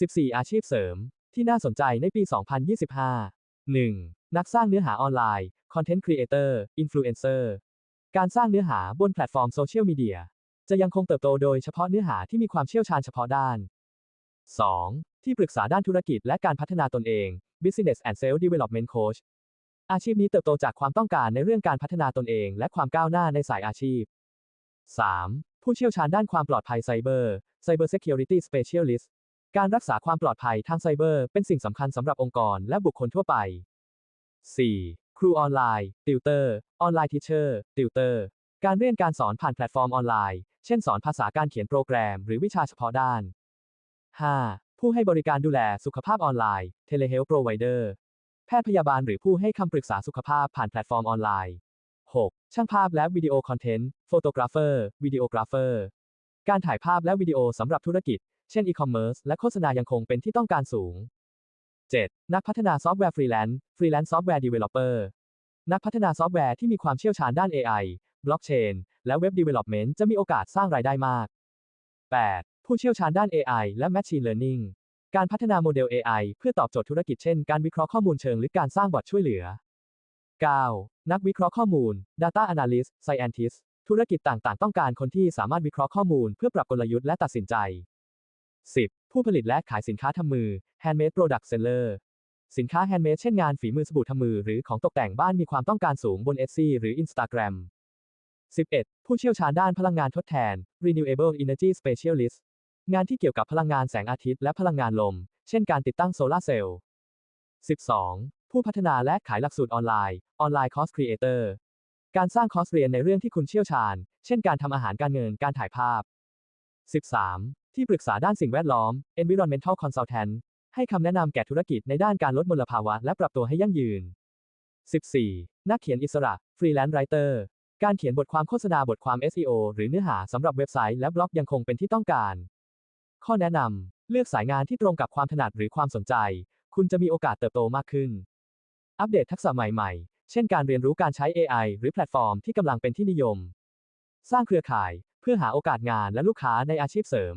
14 อาชีพเสริม ที่น่าสนใจในปี 2025 1. นักสร้างเนื้อหาออนไลน์ Content Creator Influencer การสร้างเนื้อหาบนแพลตฟอร์มโซเชียลมีเดียจะยังคงเติบโตโดยเฉพาะเนื้อหาที่มีความเชี่ยวชาญเฉพาะด้าน 2. ที่ปรึกษาด้านธุรกิจและการพัฒนาตนเอง Business and Self Development Coach อาชีพนี้เติบโตจากความต้องการในเรื่องการพัฒนาตนเองและความก้าวหน้าในสายอาชีพ 3. ผู้เชี่ยวชาญด้านความปลอดภัยไซเบอร์ Cyber Security Specialist การรักษาความปลอดภัยทางไซเบอร์ เป็นสิ่งสำคัญสำหรับองค์กรและบุคคลทั่วไป 4. ครูออนไลน์ ติวเตอร์ ออนไลน์ทิเชอร์ ติวเตอร์ การเรียนการสอนผ่านแพลตฟอร์มออนไลน์ เช่นสอนภาษาการเขียนโปรแกรม หรือวิชาเฉพาะด้าน 5. ผู้ให้บริการดูแลสุขภาพออนไลน์ Telehealth Provider แพทย์พยาบาลหรือผู้ให้คำปรึกษาสุขภาพผ่านแพลตฟอร์มออนไลน์ 6. ช่างภาพและวิดีโอคอนเทนต์ โฟโตกราฟเฟอร์ วิดีโอกราฟเฟอร์ การถ่ายภาพและวิดีโอสำหรับธุรกิจ เช่นอีคอมเมิร์ซและโฆษณายังคงเป็นที่ต้องการสูง 7. นักพัฒนาซอฟต์แวร์ฟรีแลนซ์ฟรีแลนซ์ซอฟต์แวร์ดีเวลลอปเปอร์นักพัฒนาซอฟต์แวร์ที่มีความเชี่ยวชาญด้าน AI บล็อกเชนและเว็บ Development จะมีโอกาสสร้างรายได้มาก 8. ผู้เชี่ยวชาญด้าน AI และ Machine Learning การพัฒนาโมเดล AI เพื่อตอบโจทย์ธุรกิจเช่น การวิเคราะห์ข้อมูลเชิงลึกการสร้างบอทช่วยเหลือ 9. นักวิเคราะห์ข้อมูล Data Analyst Scientist ธุรกิจต่างๆ ต้องการคนที่สามารถวิเคราะห์ข้อมูลเพื่อปรับกลยุทธ์และตัดสินใจ 10. ผู้ผลิตและขายสินค้าทำมือ Handmade Product Seller สินค้า Handmade เช่นงานฝีมือสบู่ทำมือหรือของตกแต่งบ้านมีความต้องการสูงบน Etsy หรือ Instagram 11. ผู้เชี่ยวชาญด้านพลังงานทดแทน Renewable Energy Specialist งานที่เกี่ยวกับพลังงานแสงอาทิตย์และพลังงานลม เช่นการติดตั้งโซลาร์เซลล์ 12. ผู้พัฒนาและขายหลักสูตรออนไลน์ออนไลน์คอร์สครีเอเตอร์การสร้างคอร์สเรียนในเรื่องที่คุณเชี่ยวชาญ เช่นการทำอาหารการเงินการถ่ายภาพ 13. ที่ปรึกษาด้านสิ่งแวดล้อม Environmental Consultant ให้คำแนะนำแก่ธุรกิจในด้านการลดมลภาวะและปรับตัวให้ยั่งยืน 14. นักเขียนอิสระ Freelance Writer การเขียนบทความโฆษณาบทความ SEO หรือเนื้อหาสำหรับเว็บไซต์และบล็อกยังคงเป็นที่ต้องการ ข้อแนะนำ เลือกสายงานที่ตรงกับความถนัดหรือความสนใจ คุณจะมีโอกาสเติบโตมากขึ้น อัปเดตทักษะใหม่ๆ เช่นการเรียนรู้การใช้ AI หรือแพลตฟอร์มที่กำลังเป็นที่นิยม สร้างเครือข่าย เพื่อหาโอกาสงานและลูกค้าในอาชีพเสริม